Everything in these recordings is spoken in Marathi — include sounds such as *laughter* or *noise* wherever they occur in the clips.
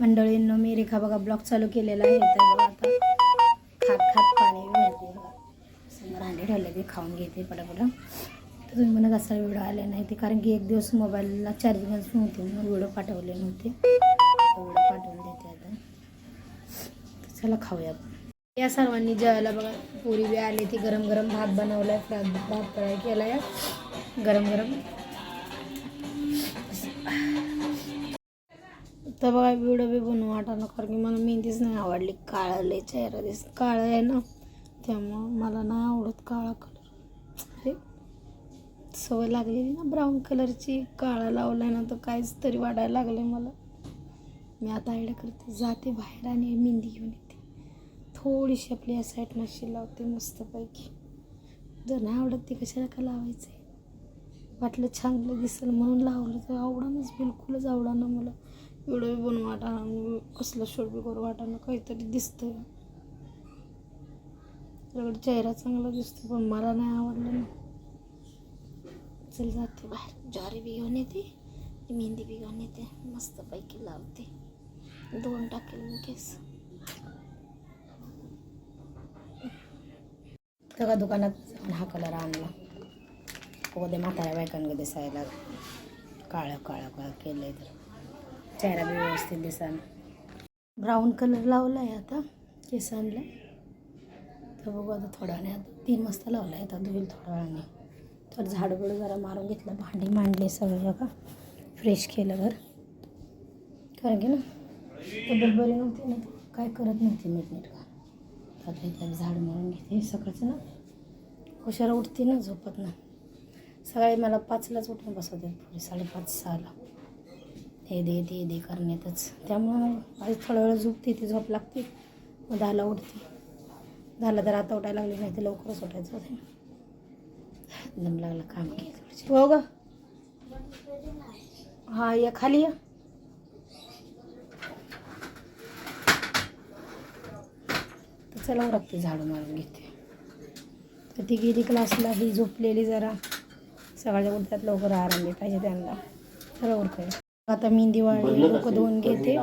मंडळींनो मी रेखा बघा ब्लॉक चालू केलेला आहे. तर बघा आता खात खात पाणी भरते बघा. समोर ठेवले ते खाऊन घेते पटापट. तर तुम्ही म्हणत असा व्हिडिओ आले नाही ते. कारण की एक दिवस मोबाईलला चार्जिंग नव्हती म्हणून व्हिडिओ पाठवले नव्हते. व्हिडिओ पाठवून देते आता. चला खाऊया आपण. या सर्वांनी जेवायला बघा. पुरी बी आली ती गरम गरम भात बनवलाय आहे भात फ्राय केलाय. गरम गरम तर बघा व्हिडिओ बी बनवू वाटणं कारण की मला मेहंदीच नाही आवडली. काळं लय चेहरा दिस काळं आहे ना त्यामुळं मला नाही आवडत काळा कलर हे सवय लागलेली ना ब्राऊन कलरची काळा लावला ना तर काहीच तरी वाढायला लागले मला. मी आता आयडिया करते. जाते बाहेर आणि मेहंदी घेऊन येते. थोडीशी आपली या साईड अशी लावते मस्तपैकी. जर नाही आवडत ते कशाला का लावायचं आहे वाटलं चांगलं दिसेल म्हणून लावलं तर आवडानच बिलकुलच आवडानं मला. व्हिडिओ बनवू वाटा कसलं शूट बी करू वाटाणं काहीतरी दिसतंय. सगळं चेहरा चांगला दिसतो पण मला नाही आवडलं ना. चल जाते बाहेर. ज्वारी बी घेऊन येते मेहंदी बी घेऊन येते मस्तपैकी लावते. दोन टाकेल मी केस. सगळ्या दुकानात हा कलर आणला. उद्या म्हाताऱ्या बायकांना दिसायला काळं काळं काळं केलं आहे तर. चेहरा बी व्यवस्थित दिसाना ब्राऊन कलर लावला आहे आता. केसांना तर बघू आता थोड्या वेळाने आता तीन वाजता लावला आहे आता धुईल थोड्या वेळाने. तर झाडं बिडं जरा मारून घेतलं भांडी मांडले सगळं बघा. फ्रेश केलं घर. कारण की ना तब्येत बरी नव्हती ना काय करत नव्हती नीट नीट का आता झाड मारून घेते सकाळचं ना. हुशारा उठते ना झोपत ना. सकाळी मला पाचलाच उठून बसवते पुढे साडेपाच सहाला. हे दे ते दे करण्यातच. त्यामुळं आज थोडा वेळ झोपते ती झोप लागते. मग दहाला उठते दहाला तर आता उठायला लागली नाही तर लवकरच उठायचं होते. दम लागलं काम केलं. हो ग. हा या खाली या. तर चला रक्त झाडू मारून घेते. तर ती गेली क्लासला ही झोपलेली जरा. सकाळच्या उठतात लवकर आराम दे पाहिजे त्यांना. खरं उरकय. आता मेहंदी वाळली डोकं धुवून घेते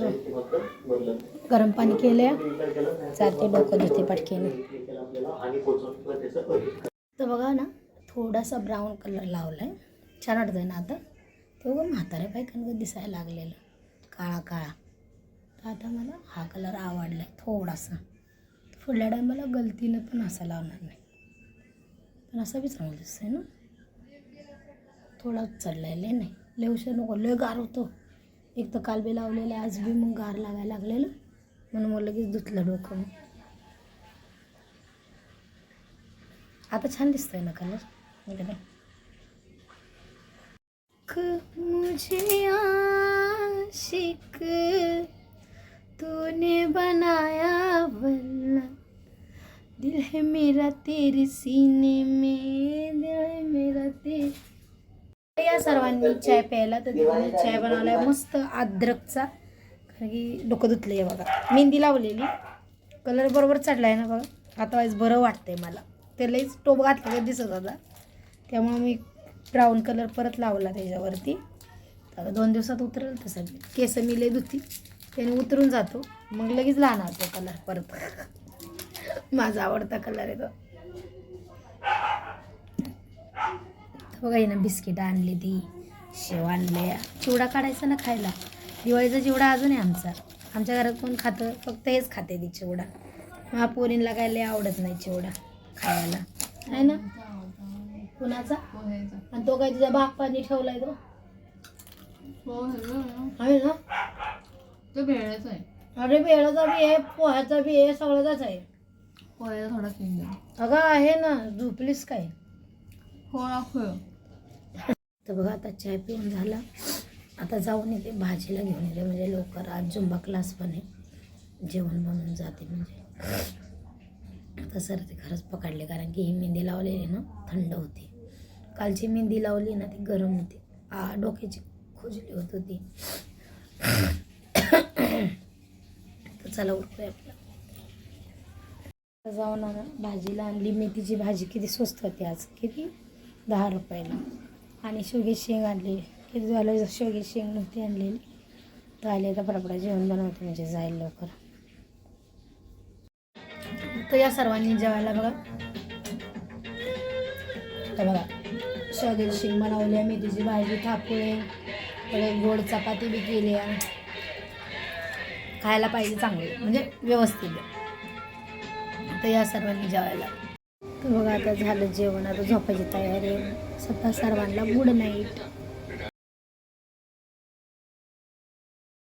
नाही. गरम पाणी केलं. जाते डोकं धुते पटकेने. हे तर बघा ना थोडासा ब्राऊन कलर लावला आहे छान वाटतं ना आता? तेव्हा म्हाताऱ्या बायकांकडे दिसायला लागलेलं. काळा काळा. तर आता मला हा कलर आवडला आहे थोडासा. पुढल्या टायमाला गलतीनं पण असा लावणार नाही. पण असा बी चांगला दिसतंय ना? थोडा चढलाय लय नाही. लय उशीर नको लय गार होतो. एक तर काल बी लावलेलं आज बी मग गार लागायला लागलेलं. म्हणून मग लगेच धुतलं डोकं. आता छान दिसतोय ना कलर इकडे क मुझे आशिक तूने बनाया वल्ला। दिल है मेरा तेरे सीने में दिल है मेरा ते या सर्वांनी चाय प्यायला तर तिने चाय बनवलाय मस्त अद्रकचा. कारण की डोकं धुतलं आहे बघा. मेहंदी लावलेली. कलर बरोबर चढला आहे ना बघा. आता वाईस बरं वाटतंय मला. ते लईच टोप घातलं का दिसत होता. त्यामुळं मी ब्राऊन कलर परत लावला त्याच्यावरती. आता दोन दिवसात उतरेल तसं केस मी लई धुती. त्याने उतरून जातो. मग लगेच लहान होतो कलर परत. *laughs* माझा आवडता कलर आहे तो. तर बघा ना बिस्किट आणली ती शेव आणले. चिवडा काढायचा ना खायला? दिवाळीचा चिवडा अजून आहे आमचा. आमच्या घरात कोण खातं? फक्त हेच खाते ती चिवडा. मग पोरींला काय लय आवडत नाही चिवडा खायला. आहे ना? कुणाचा? आणि तो काय तुझा भाग पाणी ठेवलाय तो? आहे ना? तो भेळच आहे. अरे बेळाचा बी आहे पोह्याचा बी आहे सगळ्याचाच आहे. पोळ्याला थोडा अगं आहे ना झोपलीस काय? खोळ. तर बघा आता चाय पिऊन झाला. आता जाऊन येते भाजीला घेऊन येते. म्हणजे लवकर आज जुंबा क्लास पण आहे. जेवण बनवून जाते म्हणजे. आता सर्दी खरंच पकडले कारण की ही मेहंदी लावलेली ना थंड होती. कालची मेहंदी लावली ना ती गरम होती. आ डोक्याची खुजली होत होती. तर चला उठतोय आपलं. जाऊन आणा भाजीला आणली. मेथीची भाजी किती स्वस्त होती आज. किती? दहा रुपयाला. आणि शेवग्याची शेंग आणलेली किती झालं? शेवगी शेंग नव्हती आणलेली. तर आले तर फटाफटा जेवण बनवते म्हणजे जाईल लवकर. तर या सर्वांनी जेवायला बघा. तर बघा शेवग्याची शेंग बनवली आहे मेथीची भाजी थापुळे परत गोड चपाती बी केली. आहे खायला पाहिजे चांगली म्हणजे व्यवस्थित. तर या सर्वांनी जेवायला. तर बघा आता झालं जेवण आता झोपायची तयारी आहे. स्वतः सर्वांना गुड नाईट